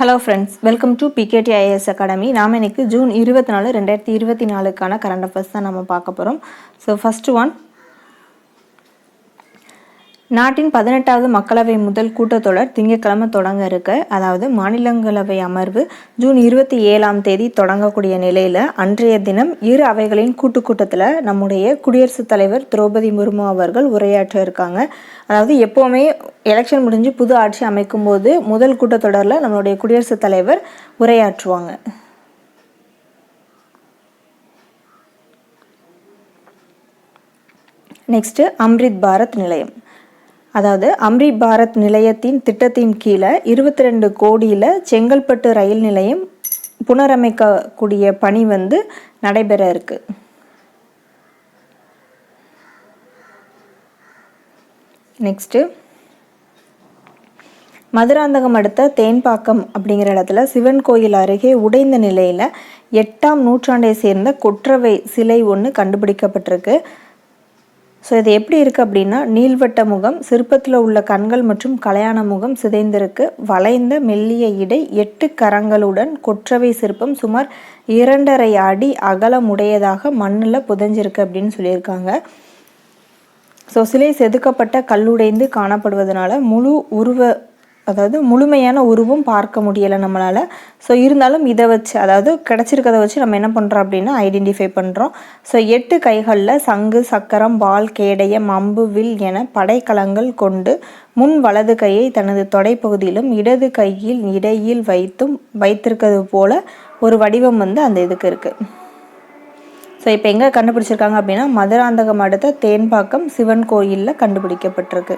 Hello friends welcome to PKD IAS academy நாம் இன்னைக்கு June இருபத்தி நாலு ரெண்டாயிரத்தி இருபத்தி நாலுக்கான கரண்ட் அஃபேர்ஸ் தான் நம்ம பார்க்க போகிறோம் ஸோ ஃபஸ்ட்டு ஒன் நாட்டின் பதினெட்டாவது மக்களவை முதல் கூட்டத்தொடர் திங்கட்கிழமை தொடங்க இருக்கு. அதாவது மாநிலங்களவை அமர்வு ஜூன் இருபத்தி ஏழாம் தேதி தொடங்கக்கூடிய நிலையில் அன்றைய தினம் இரு அவைகளின் கூட்டு கூட்டத்தில் நம்முடைய குடியரசுத் தலைவர் திரௌபதி முர்மு அவர்கள் உரையாற்ற இருக்காங்க. அதாவது எப்போவுமே எலெக்ஷன் முடிஞ்சு புது ஆட்சி அமைக்கும் போது முதல் கூட்டத்தொடரில் நம்மளுடைய குடியரசுத் தலைவர் உரையாற்றுவாங்க. நெக்ஸ்ட்டு அம்ரித் பாரத் நிலையம். அதாவது அம்ரி பாரத் நிலையத்தின் திட்டத்தின் கீழே இருபத்தி ரெண்டு கோடியில் செங்கல்பட்டு ரயில் நிலையம் புனரமைக்கக்கூடிய பணி வந்து நடைபெற இருக்கு. நெக்ஸ்ட்டு மதுராந்தகம் அடுத்த தேன்பாக்கம் அப்படிங்கிற இடத்துல சிவன் கோயில் அருகே உடைந்த நிலையில் எட்டாம் நூற்றாண்டை சேர்ந்த கொற்றவை சிலை ஒன்று கண்டுபிடிக்கப்பட்டிருக்கு. ஸோ இது எப்படி இருக்குது அப்படின்னா நீள்வட்ட முகம் சிற்பத்தில் உள்ள கண்கள் மற்றும் கலையான முகம் சிதைந்திருக்கு. வளைந்த மெல்லிய இடை எட்டு கரங்களுடன் கொற்றவை சிற்பம் சுமார் இரண்டரை அடி அகலமுடையதாக மண்ணில் புதைஞ்சிருக்கு அப்படின்னு சொல்லியிருக்காங்க. ஸோ சிலை செதுக்கப்பட்ட கல்லுடைந்து காணப்படுவதனால முழு உருவ அதாவது முழுமையான உருவம் பார்க்க முடியலை நம்மளால். ஸோ இருந்தாலும் இதை வச்சு அதாவது கிடச்சிருக்கதை வச்சு நம்ம என்ன பண்ணுறோம் அப்படின்னா ஐடென்டிஃபை பண்ணுறோம் ஸோ எட்டு கைகளில் சங்கு சக்கரம் பால் கேடயம் அம்பு வில் என படைக்கலங்கள் கொண்டு முன் வலது கையை தனது தொடைப்பகுதியிலும் இடது கையில் இடையில் வைத்தும் வைத்திருக்கிறது போல ஒரு வடிவம் வந்து அந்த இதுக்கு இருக்குது ஸோ இப்போ எங்கே கண்டுபிடிச்சிருக்காங்க அப்படின்னா மதுராந்தகம் அடுத்த தேன்பாக்கம் சிவன் கோயிலில் கண்டுபிடிக்கப்பட்டிருக்கு.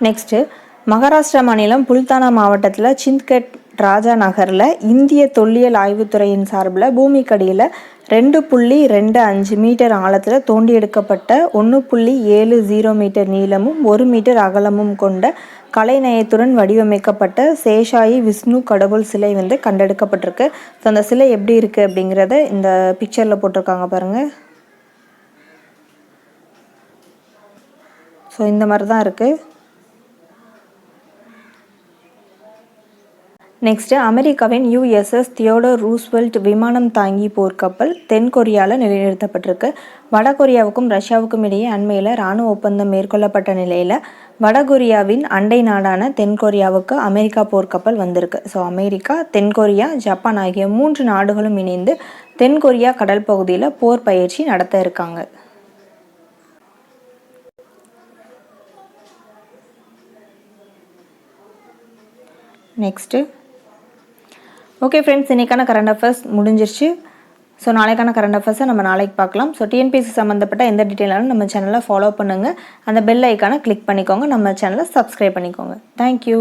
நெக்ஸ்ட்டு மகாராஷ்டிரா மாநிலம் புல்தானா மாவட்டத்தில் சிந்த்கட் ராஜா நகரில் இந்திய தொல்லியல் ஆய்வுத்துறையின் சார்பில் பூமிக்கடியில் ரெண்டு புள்ளி ரெண்டு அஞ்சு மீட்டர் ஆழத்தில் தோண்டி எடுக்கப்பட்ட ஒன்று புள்ளி ஏழு ஜீரோ மீட்டர் நீளமும் ஒரு மீட்டர் அகலமும் கொண்ட கலைநயத்துடன் வடிவமைக்கப்பட்ட சேஷாயி விஷ்ணு கடவுள் சிலை வந்து கண்டெடுக்கப்பட்டிருக்கு. ஸோ அந்த சிலை எப்படி இருக்குது அப்படிங்கிறத இந்த பிக்சரில் போட்டிருக்காங்க பாருங்கள் ஸோ இந்த மாதிரி தான் இருக்குது நெக்ஸ்ட்டு அமெரிக்காவின் யுஎஸ்எஸ் தியோடர் ரூஸ்வெல்ட் விமானம் தாங்கி போர்க்கப்பல் தென்கொரியாவில் நிலைநிறுத்தப்பட்டிருக்கு. வடகொரியாவுக்கும் ரஷ்யாவுக்கும் இடையே அண்மையில் இராணுவ ஒப்பந்தம் மேற்கொள்ளப்பட்ட நிலையில் வடகொரியாவின் அண்டை நாடான தென்கொரியாவுக்கு அமெரிக்கா போர்க்கப்பல் வந்திருக்கு. ஸோ அமெரிக்கா தென்கொரியா ஜப்பான் ஆகிய மூன்று நாடுகளும் இணைந்து தென்கொரியா கடல் பகுதியில் போர் பயிற்சி நடத்த இருக்காங்க. நெக்ஸ்ட்டு ஓகே ஃப்ரெண்ட்ஸ் இன்றைக்கான கரண்ட் அஃபேர்ஸ் முடிஞ்சிருச்சு. ஸோ நாளைக்கான கரண்ட் அஃபேர்ஸை நம்ம நாளைக்கு பார்க்கலாம். ஸோ டிஎன்பிசி சம்மந்தப்பட்ட எந்த டீட்டெயிலாலும் நம்ம சேனலை ஃபாலோ பண்ணுங்கள் அந்த பெல் ஐக்கானை கிளிக் பண்ணிக்கோங்க. நம்ம சேனலை சப்ஸ்கிரைப் பண்ணிக்கோங்க. தேங்க்யூ